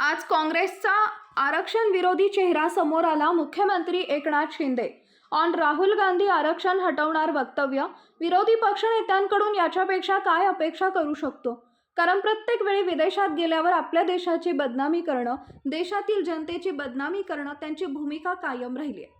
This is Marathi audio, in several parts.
आज काँग्रेसचा आरक्षण विरोधी चेहरा समोर आला मुख्यमंत्री एकनाथ शिंदे. ऑन राहुल गांधी आरक्षण हटवणार वक्तव्य विरोधी पक्षनेत्यांकडून याच्यापेक्षा काय अपेक्षा करू शकतो? कारण प्रत्येक वेळी विदेशात गेल्यावर आपल्या देशाची बदनामी करणं देशातील जनतेची बदनामी करणं त्यांची भूमिका कायम राहिली आहे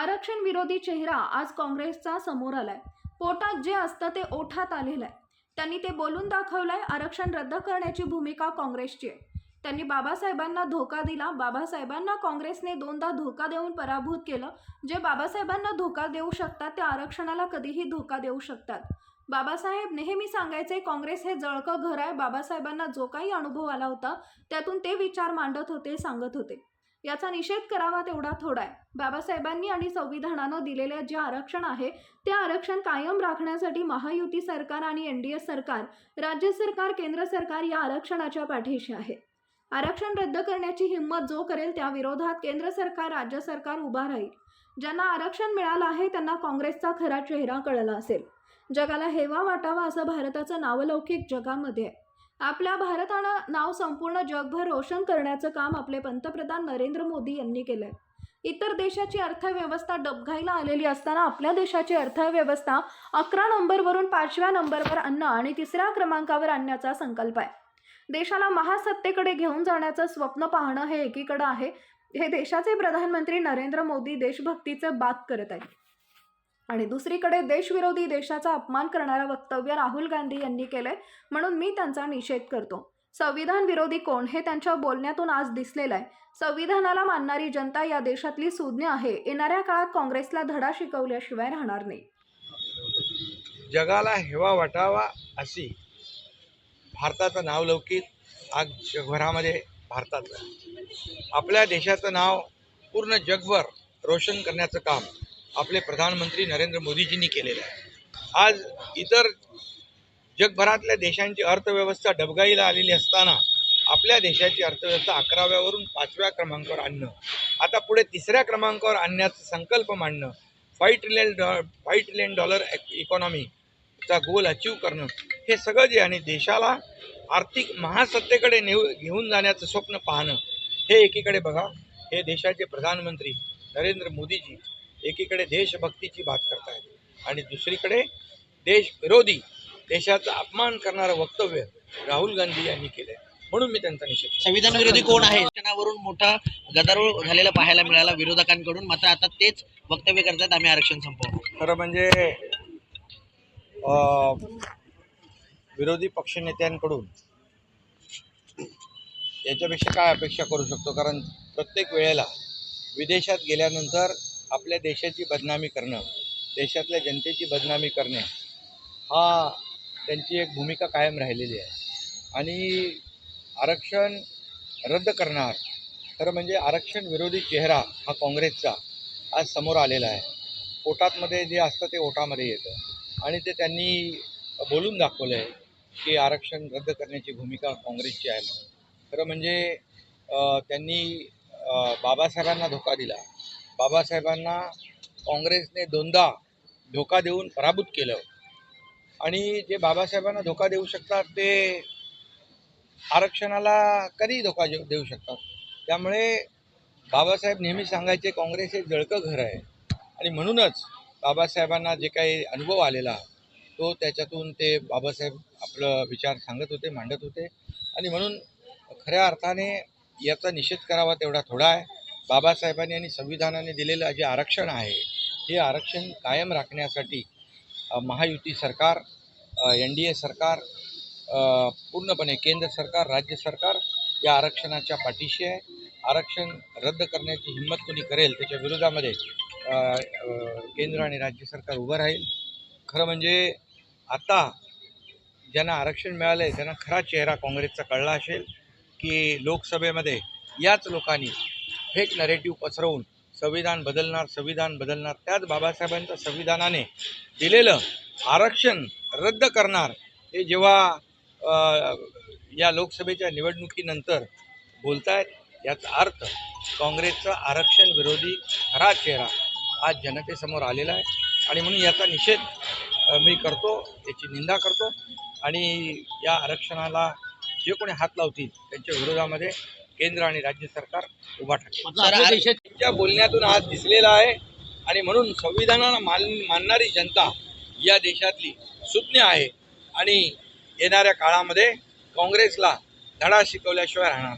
आरक्षण विरोधी चेहरा आज काँग्रेसचा समोर आलाय. पोटात जे असतं ते ओठात आलेलं आहे त्यांनी ते बोलून दाखवलंय आरक्षण रद्द करण्याची भूमिका काँग्रेसची आहे. त्यांनी बाबासाहेबांना धोका दिला. बाबासाहेबांना काँग्रेसने दोनदा धोका देऊन पराभूत केलं. जे बाबासाहेबांना धोका देऊ शकतात ते आरक्षणाला कधीही धोका देऊ शकतात. बाबासाहेब नेहमी सांगायचे काँग्रेस हे जळकं घर आहे. बाबासाहेबांना जो काही अनुभव आला होता त्यातून ते विचार मांडत होते सांगत होते. याचा निषेध करावा तेवढा थोडा आहे. बाबासाहेबांनी आणि संविधानानं दिलेले जे आरक्षण आहे ते आरक्षण कायम राखण्यासाठी महायुती सरकार आणि एन डी ए सरकार राज्य सरकार केंद्र सरकार या आरक्षणाच्या पाठीशी आहे. आरक्षण रद्द करण्याची हिंमत जो करेल त्या विरोधात केंद्र सरकार राज्य सरकार उभा राहील. ज्यांना आरक्षण मिळालं आहे त्यांना काँग्रेसचा खरा चेहरा कळला असेल. जगाला हेवा वाटावा असं भारताचं नावलौकिक जगामध्ये आहे. आपल्या भारतानं नाव संपूर्ण जगभर रोशन करण्याचं काम आपले पंतप्रधान नरेंद्र मोदी यांनी केलंय. इतर देशाची अर्थव्यवस्था डबघाईला आलेली असताना आपल्या देशाची अर्थव्यवस्था अकरा नंबरवरून पाचव्या नंबरवर आणणं आणि तिसऱ्या क्रमांकावर आणण्याचा संकल्प आहे. देशाला महासत्तेकडे घेऊन जाण्याचं स्वप्न पाहणं हे एकीकडं आहे. हे देशाचे प्रधानमंत्री नरेंद्र मोदी देशभक्तीचे बात करत आहेत. आणि दुसरीकडे देशविरोधी देशाचा अपमान करणारं वक्तव्य राहुल गांधी यांनी केलंय म्हणून मी त्यांचा निषेध करतो. संविधान विरोधी कोण हे त्यांच्या बोलण्यातून आज दिसलेलं आहे. संविधानाला मानणारी जनता या देशातली सुज्ञ आहे. येणाऱ्या काळात काँग्रेसला धडा शिकवल्याशिवाय राहणार नाही. जगाला हेवा वाटावा अशी भारताचं नाव लौकिक आज जगभरामध्ये भारताचं आपल्या देशाचं नाव पूर्ण जगभर रोशन करण्याचं काम आपले प्रधानमंत्री नरेंद्र मोदीजींनी केलेलं आहे. आज इतर जगभरातल्या देशांची अर्थव्यवस्था डबगाईला आलेली असताना आपल्या देशाची अर्थव्यवस्था अकराव्यावरून पाचव्या क्रमांकावर आणणं आता पुढे तिसऱ्या क्रमांकावर आणण्याचा संकल्प मांडणं फाईव्ह ट्रिलियन डॉ फाईव्ह ट्रिलियन डॉलर इकॉनॉमी चा गोल अचीव करणं हे सगळं जे आणि देशाला आर्थिक महासत्तेकडे नेऊ घेऊन जाण्याचं स्वप्न पाहणं हे एकीकडे बघा. हे देशाचे प्रधानमंत्री नरेंद्र मोदीजी एकीकडे देशभक्तीची बात करतायत. आणि दुसरीकडे देश विरोधी देशाचा अपमान करणारं वक्तव्य राहुल गांधी यांनी केलंय. म्हणून मी त्यांचा निषेध करतो. संविधान विरोधी कोण आहे? आरक्षणावरून मोठा गदारोळ झालेला पाहायला मिळाला विरोधकांकडून. मात्र आता तेच वक्तव्य करतात आम्ही आरक्षण संपवू. खरं म्हणजे विरोधी पक्षनेत्यांकडून याच्यापेक्षा काय अपेक्षा करू शकतो? कारण प्रत्येक वेळेला विदेशात गेल्यानंतर आपल्या देशाची बदनामी करणं देशातल्या जनतेची बदनामी करणे हा त्यांची एक भूमिका कायम राहिलेली आहे. आणि आरक्षण रद्द करणार खरं म्हणजे आरक्षण विरोधी चेहरा हा काँग्रेसचा आज समोर आलेला आहे. पोटातमध्ये जे असतं ते ओटामध्ये येतं. आणि ते त्यांनी बोलून दाखवलं आहे की आरक्षण रद्द करण्याची भूमिका काँग्रेसची आहे म्हणून. खरं म्हणजे त्यांनी बाबासाहेबांना धोका दिला. बाबासाहेबांना काँग्रेसने दोनदा धोका देऊन पराभूत केलं. आणि जे बाबासाहेबांना धोका देऊ शकतात ते आरक्षणाला कधी धोका देऊ देऊ शकतात? त्यामुळे बाबासाहेब नेहमी सांगायचे काँग्रेस हे जळकं घर आहे. आणि म्हणूनच बाबासाहेबांना जे काही अनुभव आलेला तो त्याच्यातून ते बाबासाहेब आपलं विचार सांगत होते मांडत होते. आणि म्हणून खऱ्या अर्थाने याचा निषेध करावा तेवढा थोडा आहे. बाबासाहेबांनी आणि संविधानाने दिलेलं जे आरक्षण आहे हे आरक्षण कायम राखण्यासाठी महायुती सरकार एन डी ए सरकार पूर्णपणे केंद्र सरकार राज्य सरकार या आरक्षणाच्या पाठीशी आहे. आरक्षण रद्द करण्याची हिंमत कोणी करेल त्याच्या विरोधामध्ये केंद्र आणि राज्य सरकार उभं राहील. खरं म्हणजे आता ज्यांना आरक्षण मिळालं आहे त्यांना खरा चेहरा काँग्रेसचा कळला असेल की लोकसभेमध्ये याच लोकांनी फेक नरेटिव्ह पसरवून संविधान बदलणार संविधान बदलणार त्याच बाबासाहेबांच्या संविधानाने दिलेलं आरक्षण रद्द करणार हे जेव्हा या लोकसभेच्या निवडणुकीनंतर बोलतायत याचा अर्थ काँग्रेसचा आरक्षण विरोधी खरा चेहरा आज जनतेसमोर आलेला आहे. आणि म्हणून याचा निषेध मी करतो याची निंदा करतो. आणि या आरक्षणाला जे कोणी हात लावतील त्यांच्या विरोधामध्ये केंद्र आणि राज्य सरकार उभा त्यांच्या बोलण्यातून आज दिसलेला आहे. आणि म्हणून संविधानाला मान मानणारी जनता या देशातली सुज्ञ आहे. आणि येणाऱ्या काळामध्ये काँग्रेसला धडा शिकवल्याशिवाय राहणार.